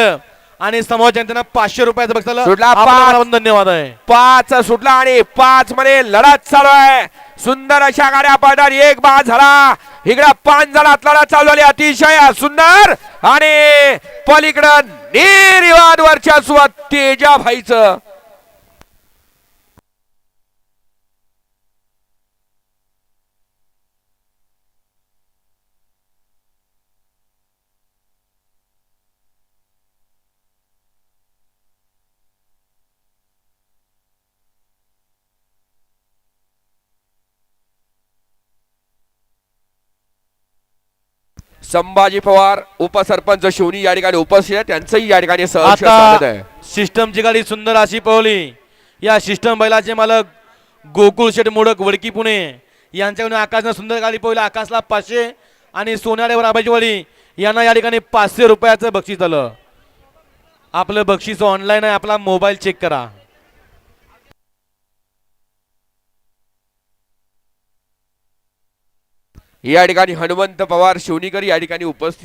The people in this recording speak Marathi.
झालं आणि समोर जनतेनं पाचशे रुपयाचं बघितलं. सुटला पाच. धन्यवाद आहे. पाच सुटला आणि पाच मध्ये लढत चालू आहे. सुंदर अशा गाड्या पडतात एक बाद झाला. इकडं पाच जणात लढत चालू झाली. अतिशय सुंदर आणि पलीकडं निर्वाद वर्चस्व तेजा भाईचं संभाजी पवार उपसरपंच शिवनी या ठिकाणी उपस्थित आहे त्यांचंही या ठिकाणी आहे. सिस्टमची गाडी सुंदर अशी पळवली. या सिस्टम बैलाचे मालक गोकुळ शेठ मोडक वडकी पुणे. यांच्याकडून आकाशनं सुंदर गाडी पळवली. आकाशला पाचशे आणि सोनाड्यावर आबाची वाडी यांना या ठिकाणी पाचशे रुपयाचं बक्षीस आलं. आपलं बक्षीस ऑनलाईन आहे. आपला मोबाईल चेक करा. या ठिकाणी हनुमंत पवार शिवनीकर या ठिकाणी उपस्थित